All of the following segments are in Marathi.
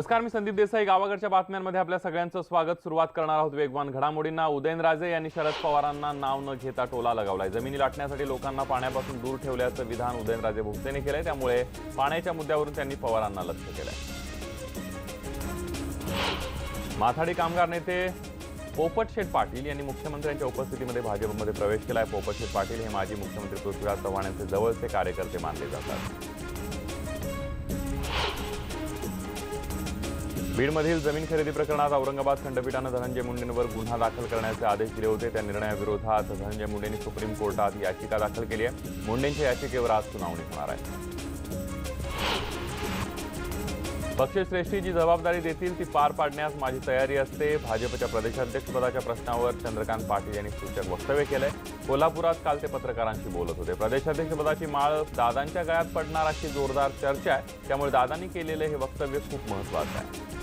नमस्कार मी संदीप देसाई. गावाकडच्या बातम्यांमध्ये आपल्या सगळ्यांचं स्वागत. सुरुवात करणार आहोत वेगवान घडामोडींना. उदयनराजे यांनी शरद पवारांना नाव न घेता टोला लगावलाय. जमिनी लाटण्यासाठी लोकांना पाण्यापासून दूर ठेवल्याचं विधान उदयनराजे भोसलेने केलंय. त्यामुळे पाण्याच्या मुद्द्यावरून त्यांनी पवारांना लक्ष केलंय. माथाडी कामगार नेते पोपटशेठ पाटील यांनी मुख्यमंत्र्यांच्या उपस्थितीमध्ये भाजपमध्ये प्रवेश केलाय. पोपटशेठ पाटील हे माजी मुख्यमंत्री पृथ्वीराज चव्हाण यांचे जवळचे कार्यकर्ते मानले जातात. बीडमधील जमीन खरेदी प्रकरणात औरंगाबाद खंडपीठानं धनंजय मुंडेंवर गुन्हा दाखल करण्याचे आदेश दिले होते. त्या निर्णयाविरोधात धनंजय मुंडेंनी सुप्रीम कोर्टात याचिका दाखल केली आहे. मुंडेंच्या याचिकेवर आज सुनावणी होणार आहे. पक्षश्रेष्ठी जी जबाबदारी देतील ती पार पाडण्यास माझी तयारी असते. भाजपच्या प्रदेशाध्यक्षपदाच्या प्रश्नावर चंद्रकांत पाटील यांनी सूचक वक्तव्य केलंय. कोल्हापुरात काल ते पत्रकारांशी बोलत होते. प्रदेशाध्यक्षपदाची माळ दादांच्या गळ्यात पडणार अशी जोरदार चर्चा आहे. त्यामुळे दादांनी केलेलं हे वक्तव्य खूप महत्वाचं आहे.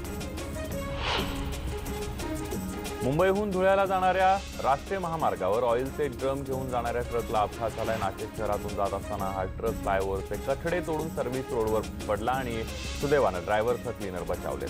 मुंबईहून धुळ्याला जाणाऱ्या राष्ट्रीय महामार्गावर ऑइलचे ड्रम घेऊन जाणाऱ्या ट्रकला अपघात झालाय. नाशिक शहरातून जात असताना हा ट्रक फ्लायओव्हरचे कठडे तोडून सर्व्हिस रोडवर पडला आणि सुदैवानं ड्रायव्हरसह क्लीनर बचावले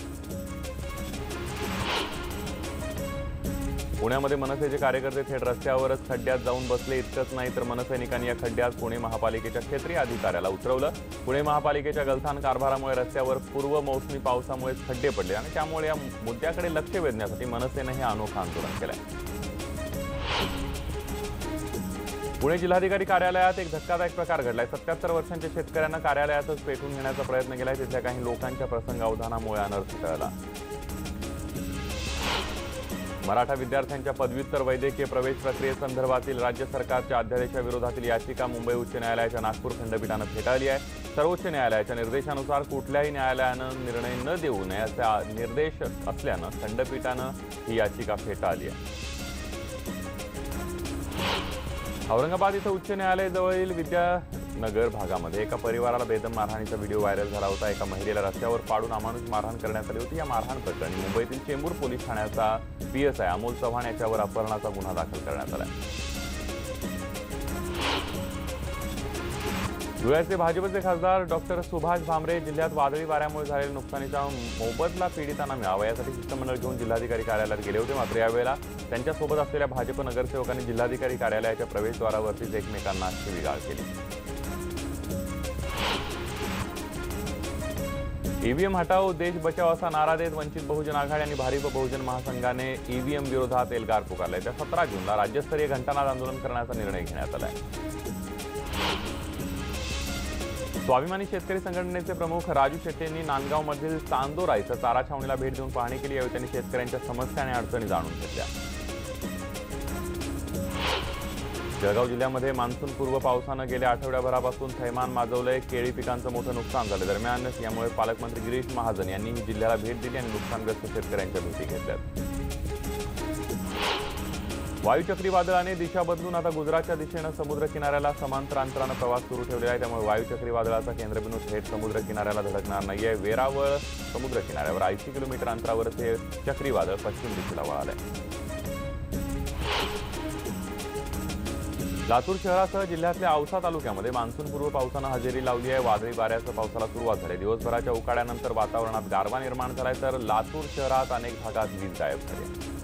पुण्यामध्ये मनसेचे कार्यकर्ते थेट रस्त्यावरच खड्ड्यात जाऊन बसले इतकंच नाही तर मनसैनिकांनी या खड्ड्यात पुणे महापालिकेच्या क्षेत्रीय अधिकाऱ्याला उतरवलं. पुणे महापालिकेच्या गलथान कारभारामुळे रस्त्यावर पूर्व मोसमी पावसामुळे खड्डे पडले आणि त्यामुळे या मुद्द्याकडे लक्ष वेधण्यासाठी मनसेनं हे अनोखं आंदोलन केलंय. पुणे जिल्हाधिकारी कार्यालयात एक धक्कादायक प्रकार घडलाय. सत्याहत्तर वर्षांच्या शेतकऱ्यांना कार्यालयातच पेटून घेण्याचा प्रयत्न केलाय. तिथल्या काही लोकांच्या प्रसंगावधानामुळे अनर्थ टळला. मराठा विद्यार्थ्यांच्या पदव्युत्तर वैद्यकीय प्रवेश प्रक्रियेसंदर्भातील राज्य सरकारच्या अध्यादेशाविरोधातील याचिका मुंबई उच्च न्यायालयाच्या नागपूर खंडपीठानं फेटाळली आहे. सर्वोच्च न्यायालयाच्या निर्देशानुसार कुठल्याही न्यायालयानं निर्णय न देऊ नये असे निर्देश असल्यानं खंडपीठानं ही याचिका फेटाळली आहे. औरंगाबाद इथं उच्च न्यायालयाजवळील विद्या नगर भागामध्ये एका परिवाराला बेदम मारहाणीचा व्हिडिओ व्हायरल झाला होता. एका महिलेला रस्त्यावर पाडून अमानुष मारहाण करण्यात आली होती. या मारहाण प्रकरणी मुंबईतील चेंबूर पोलीस ठाण्याचा पीएसआय अमोल चव्हाण याच्यावर अपहरणाचा गुन्हा दाखल करण्यात आला. धुळ्याचे भाजपचे खासदार डॉक्टर सुभाष भामरे जिल्ह्यात वादळी वाऱ्यामुळे झालेल्या नुकसानीचा मोबदला पीडितांना मिळावा यासाठी शिष्टमंडळ घेऊन जिल्हाधिकारी कार्यालयात गेले होते. मात्र यावेळेला त्यांच्यासोबत असलेल्या भाजप नगरसेवकांनी जिल्हाधिकारी कार्यालयाच्या प्रवेशद्वारावरतीच एकमेकांना शिवीगाळ केली. ईव्हीएम हटाओ देश बचाव असा नारा देत वंचित बहुजन आघाडी आणि भारिप बहुजन महासंघाने ईव्हीएम विरोधात एल्गार पुकारला त्या सतरा जूनला राज्यस्तरीय घंटानाद आंदोलन करण्याचा निर्णय घेण्यात आलाय. स्वाभिमानी शेतकरी संघटनेचे प्रमुख राजू शेट्टी यांनी नांदगावमधील चांदोरा इथं चारा छावणीला भेट देऊन पाहणी केली. यावेळी त्यांनी शेतकऱ्यांच्या समस्या आणि अडचणी जाणून घेतल्या. जळगाव जिल्ह्यामध्ये मान्सूनपूर्व पावसानं गेल्या आठवड्याभरापासून थैमान माजवलंय. केळी पिकांचं मोठं नुकसान झालं. दरम्यान यामुळे पालकमंत्री गिरीश महाजन यांनी जिल्ह्याला भेट दिली आणि नुकसानग्रस्त शेतकऱ्यांच्या भेटी घेतल्यात. वायू चक्रीवादळाने दिशा बदलून आता गुजरातच्या दिशेनं समुद्र किनाऱ्याला समांतर अंतरानं प्रवास सुरू ठेवलेला आहे. त्यामुळे वायू चक्रीवादळाचा केंद्रबिंदू थेट समुद्र किनाऱ्याला धडकणार नाहीये. वेरावळ समुद्र किनाऱ्यावर ऐंशी किलोमीटर अंतरावर हे चक्रीवादळ पश्चिम दिशेला वळालं आहे लातूर शहरासह जिल्ह्यातल्या औसा तालुक्यामध्ये मान्सूनपूर्व पावसानं हजेरी लावली आहे. वादळी वाऱ्यासह पावसाला सुरुवात झाली. दिवसभराच्या उकाड्यानंतर वातावरणात गारवा निर्माण झालाय तर लातूर शहरात अनेक भागात वीज गायब झाली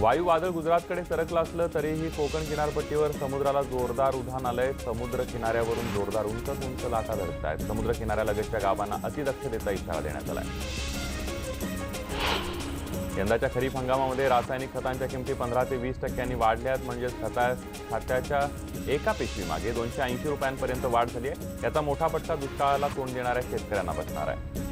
वायू वादळ गुजरातकडे सरकलं असलं तरीही कोकण किनारपट्टीवर समुद्राला जोरदार उधाण आलंय. समुद्र किनाऱ्यावरून जोरदार उंच उंच लाटा धरत आहेत समुद्र किनाऱ्यालगतच्या गावांना अतिदक्षतेचा इशारा देण्यात आलाय. यंदाच्या खरीप हंगामामध्ये रासायनिक खतांच्या किमती पंधरा ते वीस टक्क्यांनी वाढल्यात. म्हणजेच खता खात्याच्या एका पिशवीमागे दोनशे ऐंशी रुपयांपर्यंत वाढ झाली आहे. याचा मोठा फटका दुष्काळाला तोंड देणाऱ्या शेतकऱ्यांना बसणार आहे.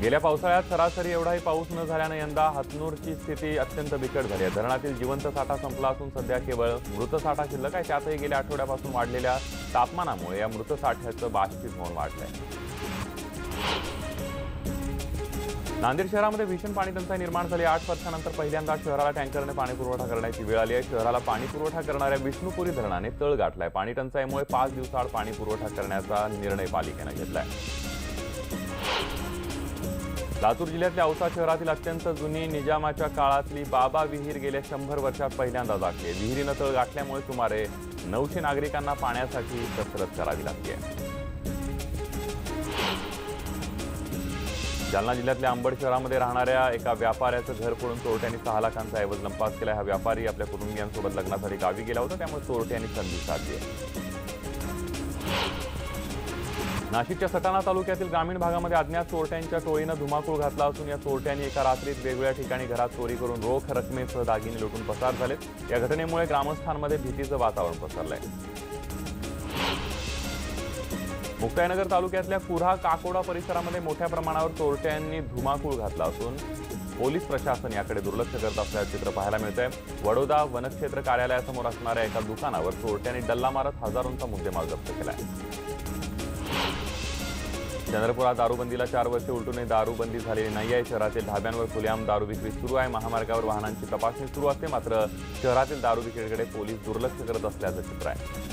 गेल्या पावसाळ्यात सरासरी एवढाही पाऊस न झाल्यानं यंदा हतनूरची स्थिती अत्यंत बिकट झाली आहे. धरणातील जिवंत साठा संपला असून सध्या केवळ मृत साठा शिल्लक आहे. त्यातही गेल्या आठवड्यापासून वाढलेल्या तापमानामुळे या मृत साठ्याचं बाष्पीभवन आहे नांदेड शहरामध्ये भीषण पाणी टंचाई निर्माण झाली. आठ वर्षानंतर पहिल्यांदा शहराला टँकरने पाणी पुरवठा करण्याची वेळ आली आहे. शहराला पाणी पुरवठा करणाऱ्या विष्णुपुरी धरणाने तळ गाठलाय. पाणी टंचाईमुळे पाच दिवसाआड पाणी पुरवठा करण्याचा निर्णय पालिकेनं घेतलाय. लातूर जिल्ह्यातल्या औसा शहरातील अत्यंत जुनी निजामाच्या काळातली बाबा विहीर गेल्या शंभर वर्षात पहिल्यांदा दाखली विहिरीनं तळ गाठल्यामुळे सुमारे नऊशे नागरिकांना पाण्यासाठी कसरत करावी लागते जालना जिल्ह्यातल्या अंबड शहरामध्ये राहणाऱ्या एका व्यापाऱ्याचं घर फोडून चोरट्यांनी सहा लाखांचा ऐवज लंपास केला. हा व्यापारी आपल्या कुटुंबियांसोबत लग्नासाठी गावी गेला होता त्यामुळे चोरट्यांनी संधी साधली नाशिकच्या सटाणा तालुक्यातील ग्रामीण भागामध्ये अज्ञात चोरट्यांच्या टोळीनं धुमाकूळ घातला असून या चोरट्यांनी एका रात्रीत वेगवेगळ्या ठिकाणी घरात चोरी करून रोख रकमेसह दागिने लुटून पसार झालेत. या घटनेमुळे ग्रामस्थांमध्ये भीतीचं वातावरण पसरलं आहे मुक्ताईनगर तालुक्यातल्या कुऱ्हा काकोडा परिसरामध्ये मोठ्या प्रमाणावर चोरट्यांनी धुमाकूळ घातला असून पोलीस प्रशासन याकडे दुर्लक्ष करत असल्याचं चित्र पाहायला मिळतंय. वडोदा वनक्षेत्र कार्यालयासमोर असणाऱ्या एका दुकानावर चोरट्यांनी डल्ला मारत हजारोंचा मुद्देमाल जप्त केलाय. चंद्रपुरात दारूबंदीला चार वर्षे उलटूनही दारूबंदी झालेली नाही आहे शहरातील ढाब्यांवर खुलेआम दारू विक्री सुरू आहे. महामार्गावर वाहनांची तपासणी सुरू असते मात्र शहरातील दारू विक्रीकडे पोलीस दुर्लक्ष करत असल्याचं चित्र आहे.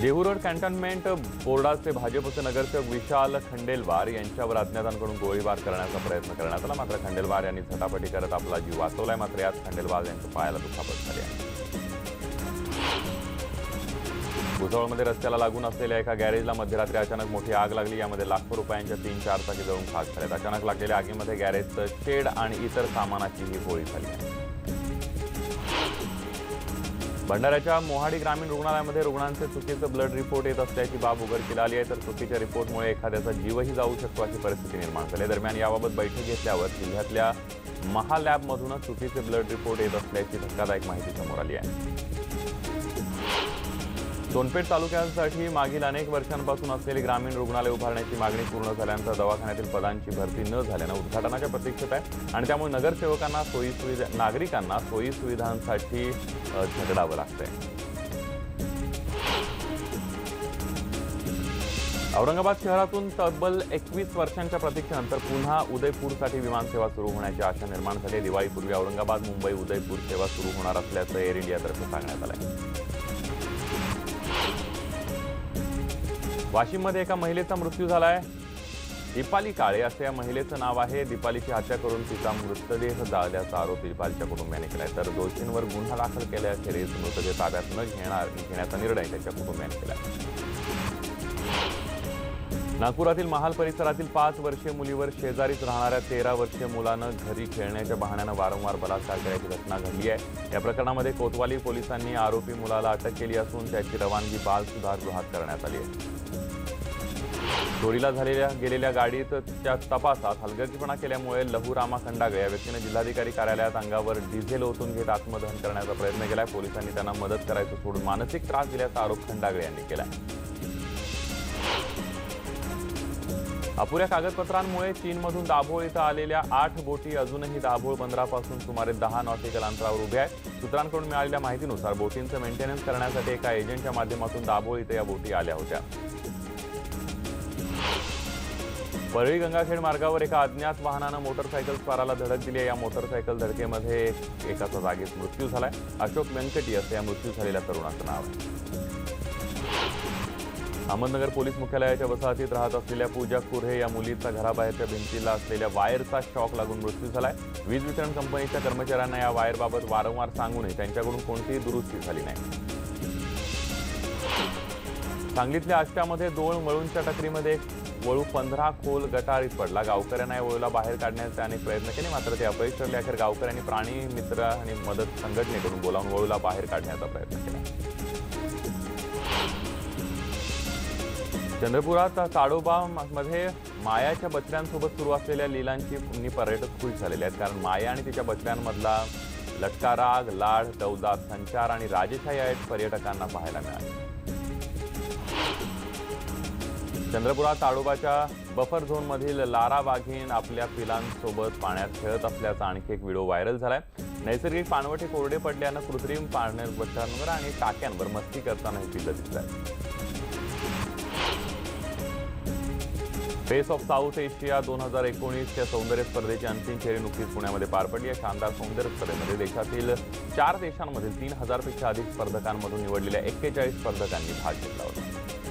देहू रोड बोर्डाचे भाजपचे नगरसेवक विशाल खंडेलवार यांच्यावर अज्ञातांकडून गोळीबार करण्याचा प्रयत्न करण्यात आला. मात्र खंडेलवार यांनी झटापटी करत आपला जीव वाचवलाय. मात्र यात खंडेलवार यांच्या पायाला दुखापत झाली आहे. भुसावळमध्ये रस्त्याला लागून असलेल्या एका गॅरेजला मध्यरात्री अचानक मोठी आग लागली. यामध्ये लाखो रुपयांच्या तीन चार चाकी जळून खाक झाल्यात. अचानक लागलेल्या आगीमध्ये गॅरेजचं शेड आणि इतर सामानाची ही झाली आहे. भंडाऱ्याच्या मोहाडी ग्रामीण रुग्णालयामध्ये रुग्णांचे चुकीचं ब्लड रिपोर्ट येत असल्याची बाब उघडकीला आली आहे तर चुकीच्या रिपोर्टमुळे एखाद्याचा जीवही जाऊ शकतो अशी परिस्थिती निर्माण झाली दरम्यान याबाबत बैठक घेतल्यावर जिल्ह्यातल्या महालॅबमधूनच चुकीचे ब्लड रिपोर्ट येत असल्याची धक्कादायक माहिती समोर आली आहे. सोनपेठ तालुक्यांसाठी मागील अनेक वर्षांपासून असलेली ग्रामीण रुग्णालय उभारण्याची मागणी पूर्ण झाल्यानंतर दवाखान्यातील पदांची भरती न झाल्यानं उद्घाटनाच्या प्रतीक्षेत आहे. आणि त्यामुळे नगरसेवकांना सोयी सुविधा नागरिकांना सोयी सुविधांसाठी झगडावं लागतंय. औरंगाबाद शहरातून तब्बल एकवीस वर्षांच्या प्रतीक्षेनंतर पुन्हा उदयपूरसाठी विमानसेवा सुरू होण्याची आशा निर्माण झाली. दिवाळीपूर्वी औरंगाबाद मुंबई उदयपूर सेवा सुरू होणार असल्याचं एअर इंडियातर्फे सांगण्यात आलं वाशिममध्ये एका महिलेचा मृत्यू झाला आहे दीपाली काळे असं या महिलेचं नाव आहे. दीपालीची हत्या करून तिचा मृतदेह जाळल्याचा आरोप दीपालीच्या कुटुंबियाने केलाय. तर दोषींवर गुन्हा दाखल केल्याखेरीज मृतदेह ताब्यात न घेणार घेण्याचा निर्णय त्याच्या कुटुंबियाने केला नागपुरातील महाल परिसरातील पाच वर्षीय मुलीवर शेजारीच राहणाऱ्या तेरा वर्षीय मुलानं घरी खेळण्याच्या बहाण्यानं वारंवार बलात्कार केल्याची घटना घडली आहे. या प्रकरणामध्ये कोतवाली पोलिसांनी आरोपी मुलाला अटक केली असून त्याची रवानगी बाल सुधारगृहात करण्यात आली आहे. चोरीला झालेल्या गेलेल्या गाडीच्या तपासात हलगर्जीपणा केल्यामुळे लहू खंडागळे या व्यक्तीने जिल्हाधिकारी कार्यालयात अंगावर डिझेल ओतून घेत आत्मदहन करण्याचा प्रयत्न केला पोलिसांनी त्यांना मदत करायचं सोडून मानसिक त्रास दिल्याचा आरोप खंडागळे यांनी केला अपुऱ्या कागदपत्रांमुळे चीनमधून दाभोळ इथं आलेल्या आठ बोटी अजूनही दाभोळ बंदरापासून सुमारे दहा नॉटिकल अंतरावर उभ्या आहेत. सूत्रांकडून मिळालेल्या माहितीनुसार बोटींचं मेंटेनन्स करण्यासाठी एका एजंटच्या माध्यमातून दाभोळ इथं या बोटी आल्या होत्या. परळी गंगाखेड मार्गावर एका अज्ञात वाहनानं मोटरसायकल स्वाराला धडक दिली आहे. या मोटरसायकल धडकेमध्ये एकाचा जागीच मृत्यू झालाय. अशोक व्यंकटी असं या मृत्यू झालेल्या तरुणाचं नाव आहे. अहमदनगर पोलीस मुख्यालयाच्या वसाहतीत राहत असलेल्या पूजा कुर्हे या मुलीचा घराबाहेरच्या भिंतीला असलेल्या वायरचा शॉक लागून मृत्यू झालाय. वीज वितरण कंपनीच्या कर्मचाऱ्यांना या वायरबाबत वारंवार सांगूनही त्यांच्याकडून कोणतीही दुरुस्ती झाली नाही. सांगलीतल्या आष्ट्यामध्ये दोन वळूंच्या टकरीमध्ये एक वळू पंधरा खोल गटारीत पडला. गावकऱ्यांना या वळूला बाहेर काढण्याचे अनेक प्रयत्न केले. मात्र ते अपयश ठरले अखेर गावकऱ्यांनी प्राणी मित्र आणि मदत संघटनेकडून बोलावून वळूला बाहेर काढण्याचा प्रयत्न केला. चंद्रपुरात ताडोबा मध्ये मायाच्या बछड्यांसोबत सुरू असलेल्या लिलांची पर्यटक खुश झालेले आहेत. कारण माया आणि तिच्या बछड्यांमधला लटका राग लाड दौदा संचार आणि राजेशाही आहेत पर्यटकांना पाहायला मिळाले. चंद्रपुरात ताडोबाच्या बफर झोनमधील लारा वाघीण आपल्या पिलांसोबत पाण्यात खेळत असल्याचा आणखी एक व्हिडिओ व्हायरल झालाय. नैसर्गिक पाणवठे कोरडे पडल्यानं कृत्रिम पाण्यावर आणि टाक्यांवर मस्ती करताना ही पिल्लं दिसत आहे फेस ऑफ साऊथ एशिया दोन हजार एकोणीसच्या सौंदर्य स्पर्धेची अंतिम फेरी नुकतीच पुण्यामध्ये पार पडली या शानदार सौंदर्य स्पर्धेमध्ये देशातील चार देशांमधील तीन हजारपेक्षा अधिक स्पर्धकांमधून निवडलेल्या एक्केचाळीस स्पर्धकांनी भाग घेतला होता.